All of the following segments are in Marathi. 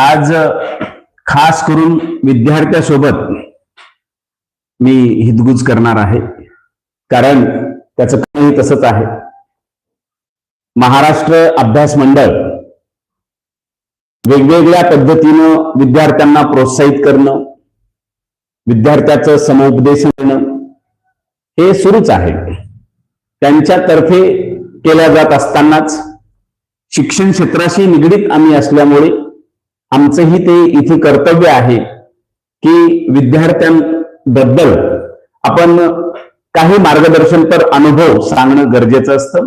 आज खास करून विद्यार्थ्यासोबत मी हितगुज करणार आहे. कारण त्याचं कामही तसंच आहे. महाराष्ट्र अभ्यास मंडळ वेगवेगळ्या पद्धतीनं विद्यार्थ्यांना प्रोत्साहित करणं विद्यार्थ्याचं समुपदेशन करणं हे सुरूच आहे. त्यांच्यातर्फे केल्या जात असतानाच शिक्षण क्षेत्राशी निगडीत आम्ही असल्यामुळे आमचंही ते इथे कर्तव्य आहे की विद्यार्थ्यांबद्दल आपण काही मार्गदर्शनपर अनुभव सांगणं गरजेचं असतं.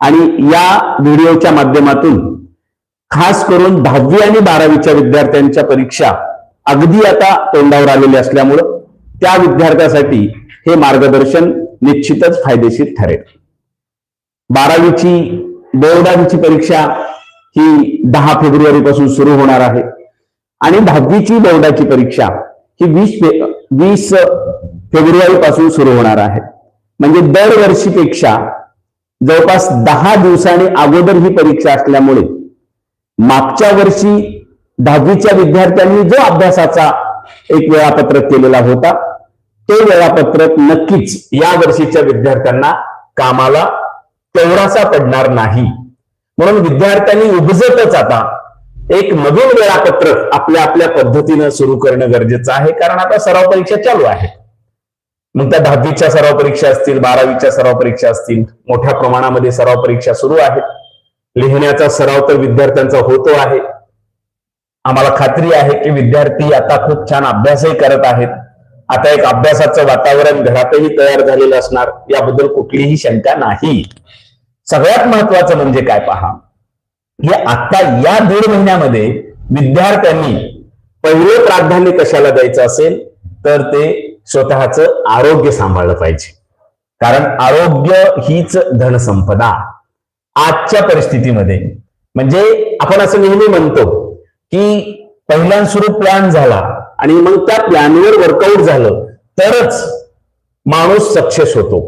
आणि या व्हिडिओच्या माध्यमातून खास करून दहावी आणि बारावीच्या विद्यार्थ्यांच्या परीक्षा अगदी आता तोंडावर आलेल्या असल्यामुळं त्या विद्यार्थ्यासाठी हे मार्गदर्शन निश्चितच फायदेशीर ठरेल. बारावीची बोर्डांची परीक्षा ही दहा फेब्रुवारी पासून सुरू होणार आहे. आणि दहावीची बोर्डाची परीक्षा ही वीस फे वीस फेब्रुवारी पासून सुरू होणार आहे. म्हणजे दरवर्षीपेक्षा जवळपास दहा दिवसांनी अगोदर ही परीक्षा असल्यामुळे मागच्या वर्षी दहावीच्या विद्यार्थ्यांनी जो अभ्यासाचा एक वेळापत्रक केलेला होता ते वेळापत्रक नक्कीच या वर्षीच्या विद्यार्थ्यांना कामाला तेवढासा पडणार नाही. म्हणून विद्यार्थ्यांनी उपजतच आता एक नवीन वेळापत्रक आपल्या आपल्या पद्धतीनं सुरू करणं गरजेचं आहे. कारण आता सराव परीक्षा चालू आहे मग त्या दहावीच्या सराव परीक्षा असतील बारावीच्या सराव परीक्षा असतील मोठ्या प्रमाणामध्ये सराव परीक्षा सुरू आहेत. लिहिण्याचा सराव तर विद्यार्थ्यांचा होतो आहे. आम्हाला खात्री आहे की विद्यार्थी आता खूप छान अभ्यासही करत आहेत. आता एक अभ्यासाचं वातावरण घरातही तयार झालेलं असणार. याबद्दल कुठलीही शंका नाही. सगळ्यात महत्वाचं म्हणजे काय पहा? की आता या दीड महिन्यामध्ये विद्यार्थ्यांनी पहिले प्राधान्य कशाला द्यायचं असेल? तर ते स्वतःचं आरोग्य सांभाळलं पाहिजे. कारण आरोग्य हीच धनसंपदा आजच्या परिस्थितीमध्ये. म्हणजे आपण असं नेहमी म्हणतो की पहिल्या सुरू प्लॅन झाला आणि मग त्या प्लॅनवर वर्कआउट झालं तरच माणूस सक्सेस होतो.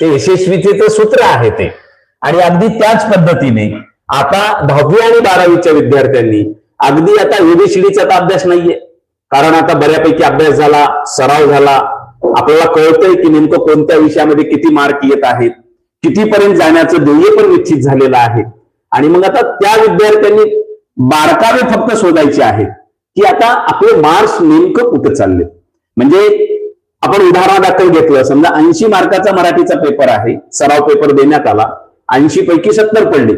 ते यशस्वीतेचं सूत्र आहे ते. आणि अगदी त्याच पद्धतीने आता दहावी आणि बारावीच्या विद्यार्थ्यांनी अगदी आता एबीसीडीचा आता अभ्यास नाहीये. कारण आता बऱ्यापैकी अभ्यास झाला सराव झाला. आपल्याला कळतंय की नेमकं कोणत्या विषयामध्ये किती मार्क येत आहेत कितीपर्यंत जाण्याचं ध्येय पण निश्चित झालेलं आहे. आणि मग आता त्या विद्यार्थ्यांनी बारकावे फक्त शोधायचे आहेत की आता आपले मार्क्स नेमकं कुठं चालले म्हणजे आपण उदाहरणादाखल घेतलं समजा ऐंशी मार्काचा मराठीचा पेपर आहे सराव पेपर देण्यात आला. ऐंशी पैकी सत्तर पडले.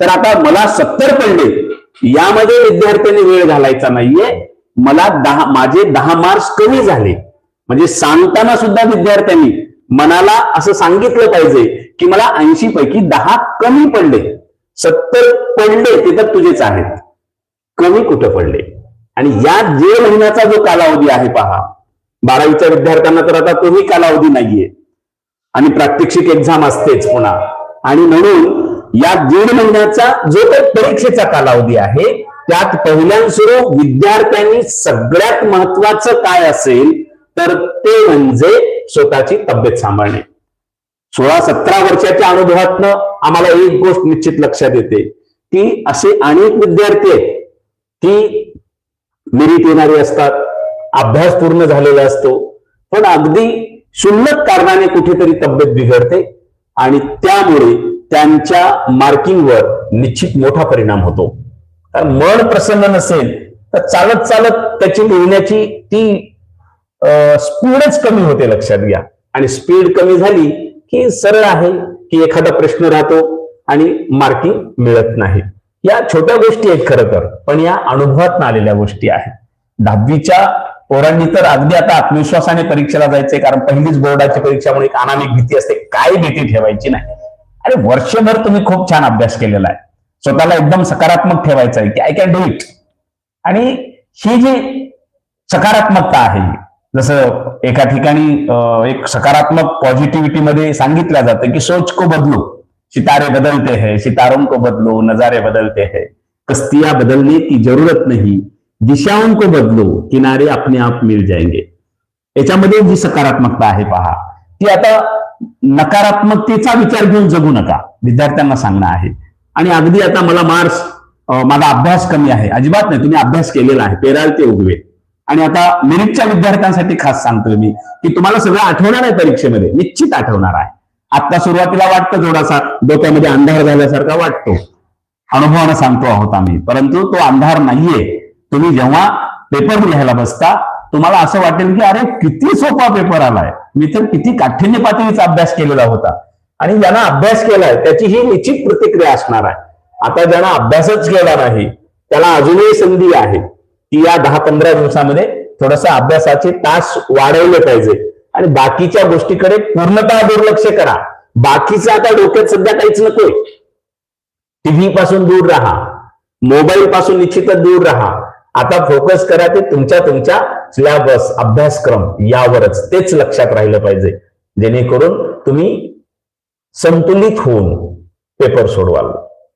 तर आता मला सत्तर पडले. यामध्ये विद्यार्थ्यांनी वेळ घालायचा नाहीये. मला दहा माझे दहा मार्क्स कमी झाले. म्हणजे सांगताना सुद्धा विद्यार्थ्यांनी मनाला असं सांगितलं पाहिजे की मला ऐंशी पैकी दहा कमी पडले. सत्तर पडले ते तर तुझेच आहेत. कमी कुठं पडले? आणि या जे महिन्याचा जो कालावधी आहे पहा. बारावीच्या विद्यार्थ्यांना तर आता तोही कालावधी नाहीये. आणि प्रात्यक्षिक एक्झाम असतेच पुन्हा. आणि म्हणून या दीड महिन्याचा जो काही परीक्षेचा कालावधी आहे त्यात पहिल्या विद्यार्थ्यांनी सगळ्यात महत्वाचं काय असेल तर ते म्हणजे स्वतःची तब्येत सांभाळणे. सोळा सतरा वर्षाच्या अनुभवातनं आम्हाला एक गोष्ट निश्चित लक्षात येते. की असे अनेक विद्यार्थी आहेत. की मिरीत येणारे असतात अभ्यास पूर्ण झालेला असतो पण अगदी क्षुल्लक कारणाने कुठेतरी तब्येत बिघडते. आणि त्यामुळे त्यांच्या मार्किंगवर निश्चित मोठा परिणाम होतो. कारण मन प्रसन्न नसेल तर चालत चालत त्याची लिहिण्याची ती स्पीडच कमी होते लक्षात घ्या. आणि स्पीड कमी झाली की सरळ आहे की एखादा प्रश्न राहतो आणि मार्किंग मिळत नाही. या छोट्या गोष्टी आहेत खरं तर पण या अनुभवात आलेल्या गोष्टी आहेत. दहावीच्या पोरांनी तर अगदी आता आत्मविश्वासाने परीक्षेला जायचंय कारण पहिलीच बोर्डाची परीक्षामुळे एक अनामिक भीती असते काय भीती ठेवायची नाही. अरे वर्षभर तुम्ही खूप छान अभ्यास केलेला आहे. स्वतःला एकदम सकारात्मक ठेवायचं आहे की आय कॅन डू इट आणि ही जी सकारात्मकता आहे जसं एका ठिकाणी एक सकारात्मक पॉझिटिव्हिटी मध्ये सांगितलं जातं की सोच को बदलो. सितारे बदलते हैं सितारों को बदलो नजारे बदलते हैं. कस्तिया बदलने की जरूरत नहीं. दिशाओं को बदलो किनारे अपने आप मिल जाएंगे। याच्यामध्ये जी सकारात्मकता आहे पहा ती आता नकारात्मकतेचा विचार घेऊन जगू नका विद्यार्थ्यांना सांगणं आहे. आणि अगदी आता मला मार्क्स माझा अभ्यास कमी आहे. अजिबात नाही तुम्ही अभ्यास केलेला आहे पेराल ते उगवे. आणि आता मेरिटच्या विद्यार्थ्यांसाठी खास सांगतोय मी की तुम्हाला सगळं आठवणार आहे परीक्षेमध्ये निश्चित आठवणार आहे. आता सुरुवातीला वाटतं थोडासा डोक्यामध्ये अंधार झाल्यासारखा वाटतो. अनुभवानं सांगतो आहोत आम्ही परंतु तो अंधार नाहीये. तुम्ही जेव्हा पेपर लिहायला बसता तुम्हाला असं वाटेल की अरे किती सोपा पेपर आलाय. मी तर किती काठिण्य पातळीचा अभ्यास केलेला होता. आणि ज्यांना अभ्यास केलाय त्याची ही निश्चित प्रतिक्रिया असणार आहे. आता ज्यांना अभ्यासच केला नाही त्याला अजूनही संधी आहे. की या दहा पंधरा दिवसामध्ये थोडासा अभ्यासाचे तास वाढवले पाहिजे. आणि बाकीच्या गोष्टीकडे पूर्णतः दुर्लक्ष करा. बाकीचं आता डोक्यात सध्या काहीच नकोय. टीव्ही पासून दूर राहा. मोबाईल पासून निश्चितच दूर राहा. आता फोकस करा ते तुमच्या तुमच्या सिलेबस अभ्यासक्रम यावरच. तेच लक्षात राहिलं पाहिजे. जेणेकरून तुम्ही संतुलित होऊन पेपर सोडवाल.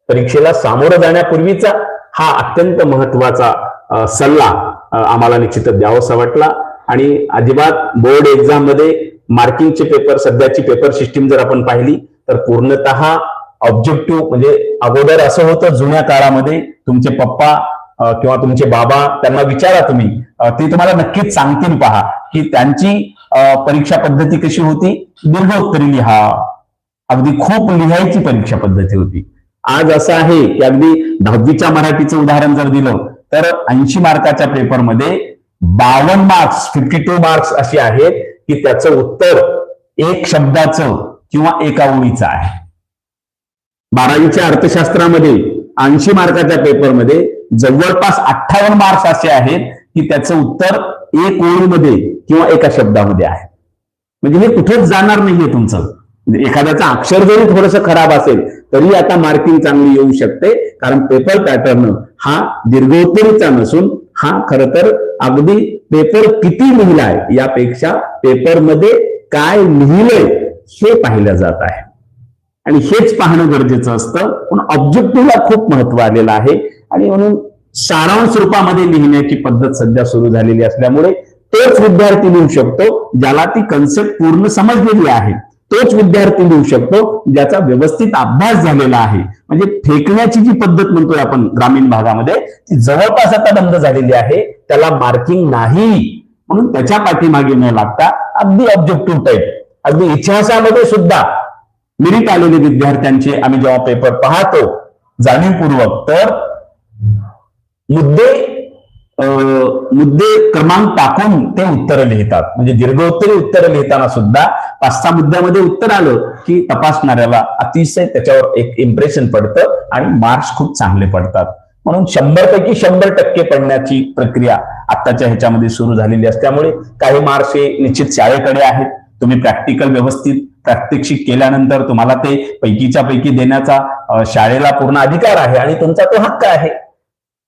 परीक्षेला सामोरं जाण्यापूर्वीचा हा अत्यंत महत्त्वाचा सल्ला आम्हाला निश्चितच द्यावासा वाटला. आणि अजिबात बोर्ड एक्झाममध्ये मार्किंगचे पेपर सध्याची पेपर सिस्टीम जर आपण पाहिली तर पूर्णतः ऑब्जेक्टिव्ह म्हणजे अगोदर असं होतं जुन्या काळामध्ये तुमचे पप्पा किंवा तुमचे बाबा त्यांना विचारा तुम्ही. ते तुम्हाला नक्कीच सांगतील पहा की त्यांची परीक्षा पद्धती कशी होती. दीर्घोत्तरी लिहा अगदी खूप लिहायची परीक्षा पद्धती होती. आज असं आहे की अगदी दहावीच्या मराठीचं उदाहरण जर दिलं तर ऐंशी मार्काच्या पेपरमध्ये बावन्न मार्क्स फिफ्टी टू मार्क्स असे आहेत की त्याचं उत्तर एक शब्दाचं किंवा एका ओळीचं आहे. बारावीच्या अर्थशास्त्रामध्ये ऐंशी मार्काच्या पेपरमध्ये जवळपास अठ्ठावन्न मार्क्स असे आहेत की त्याचं उत्तर एक ओळीमध्ये किंवा एका शब्दामध्ये आहे. म्हणजे हे कुठेच जाणार नाहीये तुमचं. म्हणजे एखाद्याचा एखाद्याचं अक्षर जरी थोडस खराब असेल तरी आता मार्किंग चांगली येऊ शकते कारण पेपर पॅटर्न हा दीर्घोत्तरीचा नसून हा खर तर अगदी पेपर किती लिहिलाय यापेक्षा पेपरमध्ये काय लिहिलंय हे पाहिलं जात आहे. आणि हेच पाहणं गरजेचं असतं. पण ऑब्जेक्टिव्हला खूप महत्त्व आलेलं आहे. आणि म्हणून सारांश रूपामध्ये लिहिण्याची पद्धत सध्या सुरू झालेली असल्यामुळे तोच विद्यार्थी लिहू शकतो ज्याला ती कन्सेप्ट पूर्ण समजलेली आहे. तोच विद्यार्थी लिहू शकतो ज्याचा व्यवस्थित अभ्यास झालेला आहे. म्हणजे फेकण्याची जी पद्धत म्हणतोय आपण ग्रामीण भागामध्ये ती जवळपास आता बंद झालेली आहे. त्याला मार्किंग नाही. म्हणून त्याच्या पाठीमागे न लागता अगदी ऑब्जेक्टिव्ह टाईप अगदी इतिहासामध्ये सुद्धा मिरिट आलेले विद्यार्थ्यांचे आम्ही जेव्हा पेपर पाहतो जाणीवपूर्वक तर मुद्दे मुद्दे क्रमांक टाकून ते उत्तरं लिहितात. म्हणजे दीर्घोत्तरी उत्तरं लिहिताना सुद्धा पाच सहा मुद्द्यामध्ये उत्तर आलं की तपासणाऱ्याला अतिशय त्याच्यावर एक इम्प्रेशन पडतं आणि मार्क्स खूप चांगले पडतात. म्हणून शंभरपैकी शंभर टक्के पडण्याची प्रक्रिया आत्ताच्या ह्याच्यामध्ये सुरू झालेली असल्यामुळे काही मार्क्स हे निश्चित शाळेकडे आहेत. तुम्ही प्रॅक्टिकल व्यवस्थित प्रात्यक्षिक केल्यानंतर तुम्हाला ते पैकीच्या पैकी देण्याचा शाळेला पूर्ण अधिकार आहे आणि तुमचा तो हक्क आहे.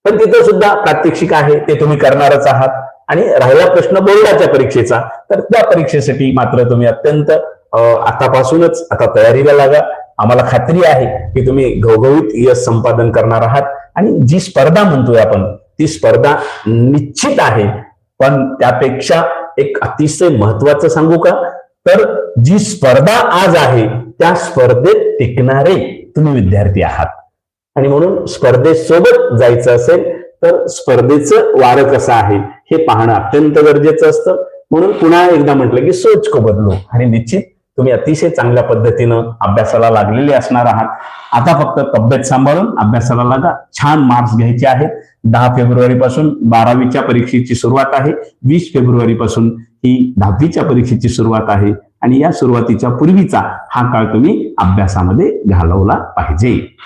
पण तिथं सुद्धा प्रात्यक्षिक आहे ते तुम्ही करणारच आहात. आणि राहिला प्रश्न बोर्डाच्या परीक्षेचा तर त्या परीक्षेसाठी मात्र तुम्ही अत्यंत आतापासूनच आता तयारीला लागा. आम्हाला खात्री आहे की तुम्ही घवघवीत यश संपादन करणार आहात. आणि जी स्पर्धा म्हणतोय आपण ती स्पर्धा निश्चित आहे. पण त्यापेक्षा एक अतिशय महत्वाचं सांगू का? तर जी स्पर्धा आज आहे त्या स्पर्धेत टिकणारे तुम्ही विद्यार्थी आहात. आणि म्हणून स्पर्धेसोबत जायचं असेल तर स्पर्धेचं वारं कसं आहे हे पाहणं अत्यंत गरजेचं असतं. म्हणून पुन्हा एकदा म्हटलं की सोच को बदलो. आणि निश्चित तुम्ही अतिशय चांगल्या पद्धतीनं अभ्यासाला लागलेले असणार आहात. आता फक्त तब्येत सांभाळून अभ्यासाला लागा. छान मार्क्स घ्यायचे आहेत. दहा फेब्रुवारी पासून बारावीच्या परीक्षेची सुरुवात आहे. वीस फेब्रुवारी पासून ही दहावीच्या परीक्षेची सुरुवात आहे. आणि या सुरुवातीच्या पूर्वीचा हा काळ तुम्ही अभ्यासामध्ये घालवला पाहिजे.